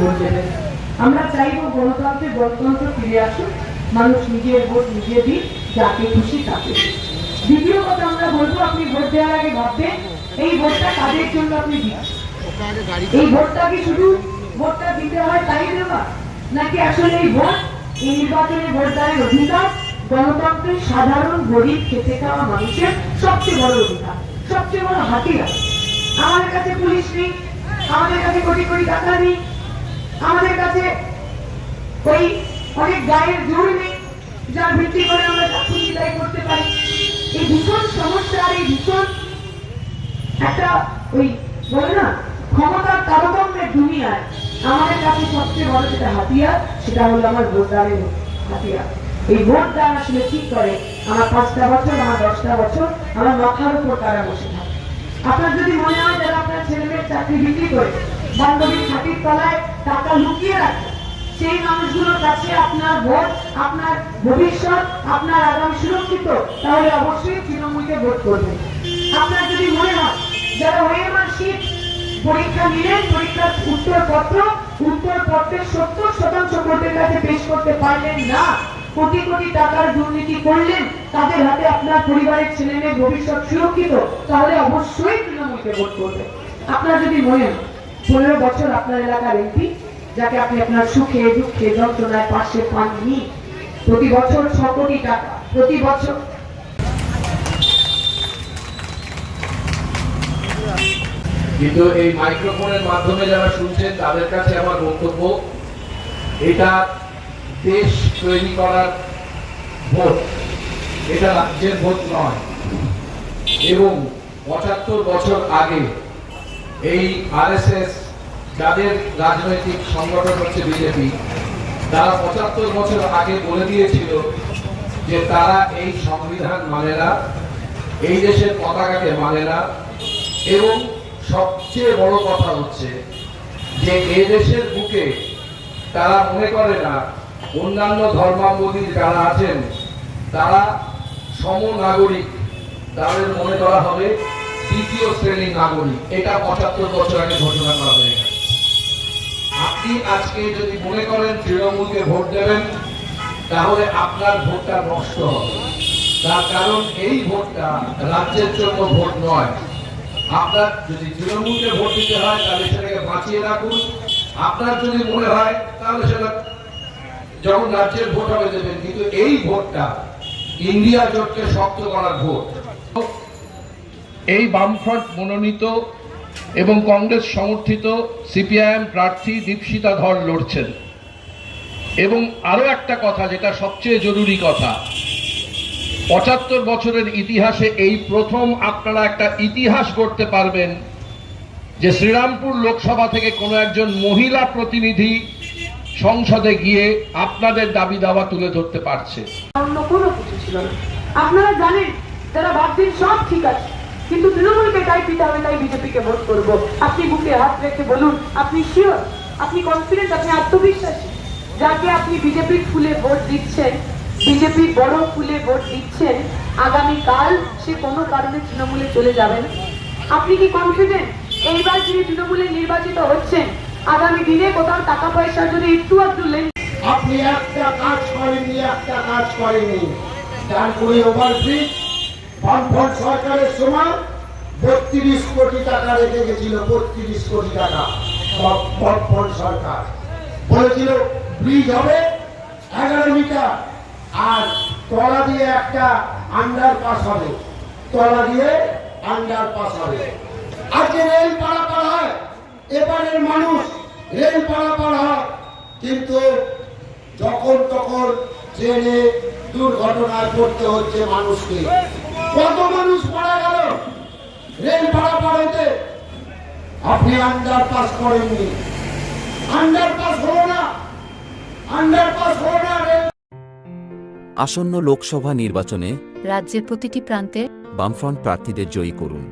Vote দেবেন আমরা চাইব গণতন্ত্রের গণতন্ত্র ফিরে আসুক, মানুষ নিজের ভোট নিজে দিক, যাকে খুশি তাকে দ্বিতীয় কথা আমরা বলব, আপনি ভোট দেওয়ার আগে ভাববেন, এই ভোটটা কাদের জন্য আপনি দিচ্ছেন? এই ভোটটা কি শুধু ভোটটা দিতে হয় তাই দেওয়া? নাকি আসলে এই ভোট, এই নির্বাচনে ভোটদানের অধিকার গণতন্ত্রের সাধারণ গরিব খেতে খাওয়া মানুষের সবচেয়ে বড় অধিকার, সবচেয়ে বড় হাতিয়ার? আমাদের কাছে পুলিশ নেই, আমাদের কাছে কোটি কোটি টাকা নেই ওই অনেক গায়ের জোর নেই, যার ভিত্তি করে আমরা যা খুশি তাই করতে পারি। এই ভীষণ সমস্যা আর এই ভীষণ একটা ওই বলে না, ক্ষমতার তারতম্যের দুনিয়ায় আমাদের কাছে সবচেয়ে বড় যেটা হাতিয়ার, সেটা হলো আমার ভোটদানের হাতিয়ার। এই ভোটদান আসলে ঠিক করে? আমার পাঁচটা বছর, আমার দশটা বছর, আমার মাথার উপর তারা বসে থাকে। আপনার যদি মনে হয় যারা আপনার ছেলেমেয়ের চাকরি বিক্রি করে বান্ধবীর ছাতির তলায় টাকা লুকিয়ে রাখে সেই মানুষগুলোর কাছে আপনার ভোট, আপনার ভবিষ্যৎ, আপনার আগামী সুরক্ষিত, তাহলে অবশ্যই তৃণমূলকে ভোট করবেন আপনার যদি মনে হয়, যারা ওয়েমার শীত পরীক্ষা নিলেন পরীক্ষার উত্তরপত্র উত্তরপত্রের সত্তর শতাংশ কোর্টের কাছে পেশ করতে পারলেন না, কোটি কোটি টাকার দুর্নীতি করলেন, তাদের হাতে আপনার পরিবারের ছেলে মেয়ে ভবিষ্যৎ সুরক্ষিত, তাহলে অবশ্যই তৃণমূলকে ভোট করবেন আপনার যদি মনে হয়, পনেরো বছর আপনার এলাকার এমপি যাকে আপনি আপনার সুখে, দুঃখে, যন্ত্রণায় পাশে পাননি। প্রতি বছর ছ কোটি টাকা, প্রতি বছর। কিন্তু এই মাইক্রোফোনের মাধ্যমে যারা শুনছেন, তাদের কাছে আমার বক্তব্য, এটা দেশ তৈরি করার ভোট। এটা রাজ্যের ভোট নয়। এবং পঁচাত্তর বছর আগে এই আরএসএস যাদের রাজনৈতিক সংগঠন হচ্ছে বিজেপি তারা পঁচাত্তর বছর আগে বলে দিয়েছিল যে তারা এই সংবিধান মানে না, এই দেশের পতাকাকে মানে না। এবং সবচেয়ে বড় কথা হচ্ছে যে এ দেশের বুকে তারা মনে করে না, অন্যান্য ধর্মাবলম্বী যারা আছেন, তারা সমনাগরিক। তাদের মনে করা হবে তৃতীয় শ্রেণির নাগরিক। এটা পঁচাত্তর বছর আগে ঘোষণা করা হয়ে গেছে আপনি আজকে যদি মনে করেন তৃণমূলকে ভোট দেবেন, তাহলে আপনার ভোটটা নষ্ট হবে। তার কারণ এই ভোটটা রাজ্যের জন্য ভোট নয়। আপনার যদি তৃণমূলকে ভোট দিতে হয়, তাহলে সেটাকে বাঁচিয়ে রাখুন। আপনার যদি মনে হয়, তাহলে সেটা যখন রাজ্যের ভোট হবে দেবেন। কিন্তু এই ভোটটা ইন্ডিয়া জোটকে শক্ত করার ভোট। এই বামফ্রন্ট মনোনীত এবং কংগ্রেস সমর্থিত সিপিআইএম প্রার্থী দীপশিতা ধর লড়ছেন। এবং আরও একটা কথা যেটা সবচেয়ে জরুরি কথা, পঁচাত্তর বছরের ইতিহাসে এই প্রথম আপনারা একটা ইতিহাস করতে পারবেন যে শ্রীরামপুর লোকসভা থেকে কোনো একজন মহিলা প্রতিনিধি সংসদে গিয়ে আপনাদের দাবি দাওয়া তুলে ধরতে পারছে। অন্য কোনো কিছু ছিল না। আপনারা জানেন, যারা ভাবছেন সব ঠিক আছে। কিন্তু তৃণমূলকে তাই পিতা হবে তাই বিজেপিকে ভোট করব। আপনি বুকে হাত রেখে বলুন, আপনি শিওর আপনি কনফিডেন্ট আপনি আত্মবিশ্বাসী? যাকে আপনি বিজেপির ফুলে ভোট দিচ্ছেন বিজেপির বড় ফুলে ভোট দিচ্ছেন আগামী কাল সে কোনো কারণে তৃণমূলে চলে যাবে না। আপনি কি কনফিডেন্ট এইবার যিনি তৃণমূলে নির্বাচিত হচ্ছেন, আগামী দিনে কোথাও টাকা পয়সার যদি একটু আধটু আপনি একটা কাজ করেননি, একটা কাজ করেননি। ডানকুড়ি ওভারব্রিজ বামফ্রন্ট সরকারের সময় বত্রিশ কোটি টাকা রেখে গেছিল, বত্রিশ কোটি টাকা বাম- বামফ্রন্ট সরকার। বলেছিল ব্রিজ হবে এগারো মিটার, আর তলা দিয়ে একটা আন্ডার পাস হবে। তলা দিয়ে আন্ডার পাস হবে। আজকে রেল পারাপার হয় এপারের মানুষ রেল পারাপার হয়। কিন্তু যখন তখন ট্রেনে দুর্ঘটনায় পড়তে হচ্ছে মানুষকে। কত মানুষ মারা গেল? রেল পারাপার পাড়াইতে আপনি আন্ডার পাস করেননি। আন্ডার পাস হলো না। আন্ডার পাস হলো না আসন্ন লোকসভা নির্বাচনে রাজ্যের প্রতিটি প্রান্তে বামফ্রন্ট প্রার্থীদের জয়ী করুন।